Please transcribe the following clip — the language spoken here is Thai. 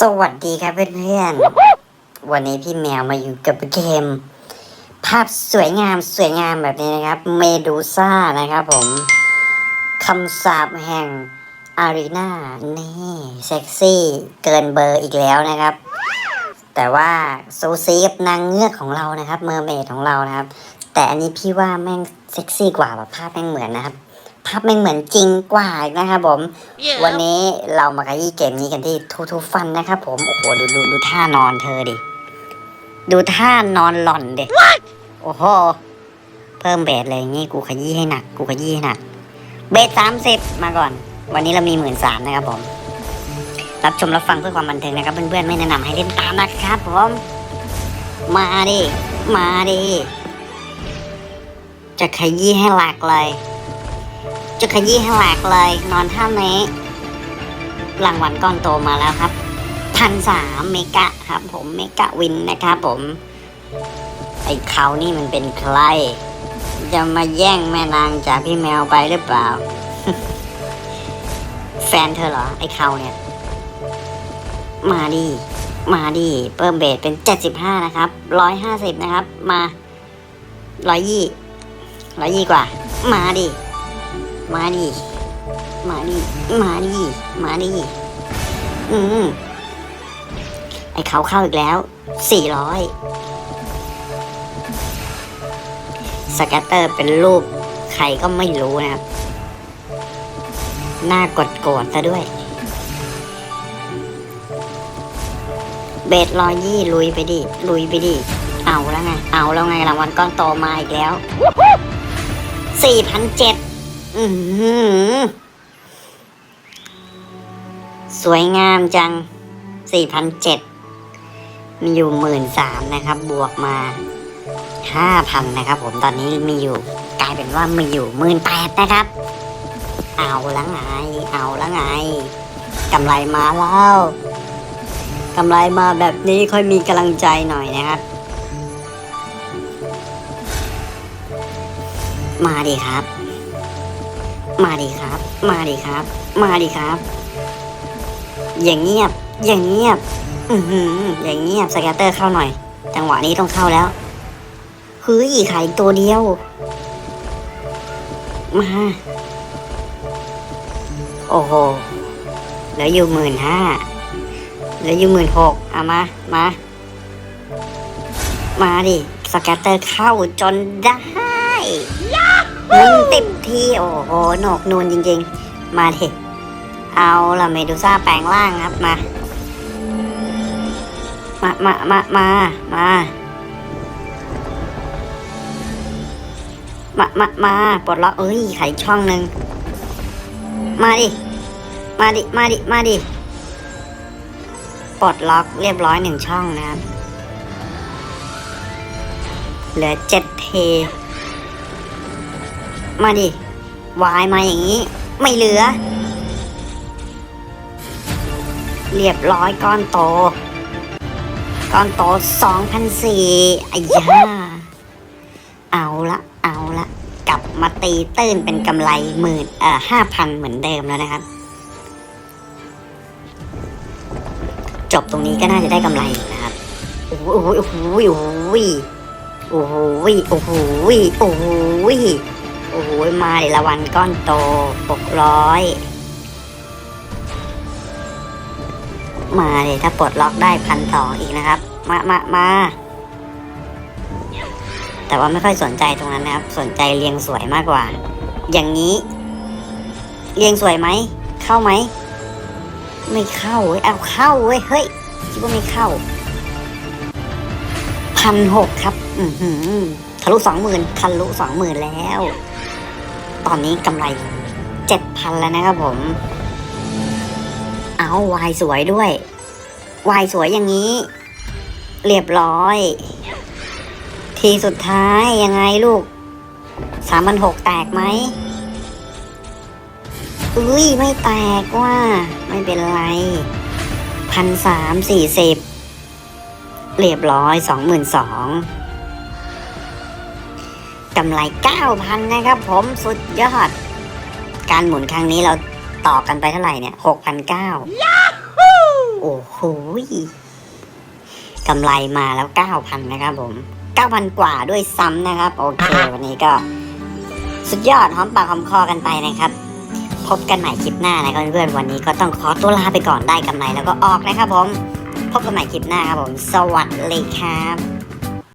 สวัสดีครับเพื่อนๆ วันนี้พี่แมวมาอยู่กับเกม ภาพสวยงามสวยงามแบบนี้นะครับ เมดูซ่านะครับผมคำสาปแห่งอารีนานี่เซ็กซี่เกินเบอร์อีกแล้วนะครับ แต่ว่าซูซีกับนางเงือกของเรานะครับ เมอร์เมดของเรานะครับ แต่อันนี้พี่ว่าแม่งเซ็กซี่กว่าแบบภาพแม่งเหมือนนะครับ ภาพแม่งเหมือนจริงกว่าอีกนะครับผมวันนี้เรามาขยี้เกมนี้กันที่ทูทูฟันนะครับผม โอ้โหดูดูดูท่านอนเธอดิ ดูท่านอนหล่อนเด็โอ้โห เพิ่มเบสเลยงี้กูขยี้ให้หนัก กูขยี้ให้หนัก เบสสามสิบมาก่อน วันนี้เรามีหมื่นสามนะครับผม รับชมรับฟังเพื่อความบันเทิงนะครับ เพื่อนๆไม่แนะนำให้เล่นตามนะครับผม มาดิ มาดิ จะขยี้ให้หลักเลย จะขยี้ให้แหลกเลย นอนท่านี้รางวัลก้อนโตมาแล้วครับพันสามเมกะครับ ผมเมกะวินนะครับผม ไอ้เขานี่มันเป็นใคร จะมาแย่งแม่นางจากพี่แมวไปหรือเปล่า แฟนเธอเหรอ ไอ้เขาเนี่ย มาดิมาดิเพิ่มเบสเป็นเจ็ดสิบห้านะครับร้อยห้าสิบนะครับ มาร้อยยี่ร้อยยี่กว่า มาดิ มาดิ มาดิ มาดิ มาดิ อืมไอเขาเข้าอีกแล้ว สี่ร้อยสแกตเตอร์เป็นรูปใครก็ไม่รู้นะครับ หน้ากดโกรธซะด้วย เบสรอยยี่ลุยไปดิ ลุยไปดิ เอาแล้วไง เอาแล้วไงรางวัลก้อนโตมาอีกแล้วสี่พันเจ็ด สวยงามจังสี่พันเจ็ดมีอยู่หมื่นสามนะครับ บวกมาห้าพันะครับ ผมตอนนี้มีอยู่ กลายเป็นว่ามีอยู่หมื่นแปดนะครับ เอาละไง เอาละไงกำไรมาแล้วกำไรมาแบบนี้ค่อยมีกำลังใจหน่อยนะครับ มาดีครับ มาดีครับ มาดีครับ มาดีครับ อย่างเงียบ อย่างเงียบ อือหือ อย่างเงียบสแกตเตอร์เข้าหน่อย จังหวะนี้ต้องเข้าแล้วเฮ้ยขายตัวเดียว มา โอ้โหเหลืออยู่หมื่นห้าเหลืออยู่หมื่นหกเอามา มา มาดิ สแกตเตอร์เข้าจนได้ มันติดที่โอ้โหโหนกนูนจริงๆ มาดิเอาละเมดูซ่าแปลงร่างครับ มา มา มา มา มา มา มา มามาปลดล็อกเอ้ย ไขช่องหนึ่ง มาดิ มาดิ มาดิ มาดิ ปลดล็อกเรียบร้อยหนึ่งช่องนะครับ เหลือเจ็ดเท มาดิ วายมาอย่างนี้ ไม่เหลือ เรียบร้อยก้อนโต ก้อนโตสองพันสี่ไอ้ย่าเอาละเอาละกลับมาตีตื้นเป็นกำไรหมื่นเอ่อห้าพันเหมือนเดิมแล้วนะครับ จบตรงนี้ก็น่าจะได้กำไรนะครับโอ้โหโอ้โหโอ้โหโอ้โหโอ้โหโอ้โห โอ้โหมาเลยละวันก้อนโตหกร้อยมาเลยถ้าปลดล็อกได้พันสองอีกนะครับ มามามาแต่ว่าไม่ค่อยสนใจตรงนั้นนะครับ สนใจเรียงสวยมากกว่า อย่างนี้ เรียงสวยไหม เข้าไหม ไม่เข้าเว้ยเอาเข้าเว้ยเฮ้ยคิดว่าไม่เข้าพันหกครับ อือหือทะลุสองหมื่นทะลุสองหมื่นแล้ว ตอนนี้กำไรเจ็ดพันแล้วนะครับผม เอาวายสวยด้วย วายสวยอย่างนี้ เรียบร้อย ทีสุดท้ายยังไงลูกสามพันหกแตกไหมอุ้ยไม่แตกว่า ไม่เป็นไรพันสามสี่สิบเรียบร้อยสองหมื่นสอง กำไรเก้าพันนะครับผมสุดยอด การหมุนครั้งนี้เราต่อกันไปเท่าไหร่เนี่ยหกพันเก้าโโอ้โหกำไรมาแล้วเก้าพันนะครับผมเก้าพันกว่าด้วยซ้ำนะครับ โอเค วันนี้ก็ สุดยอดหอมปากหอมคอกันไปนะครับ พบกันใหม่คลิปหน้านะครับเพื่อนๆวันนี้ก็ต้องขอตัวลาไปก่อนได้กำไรแล้วก็ออกนะครับผม พบกันใหม่คลิปหน้าครับผม สวัสดีครับ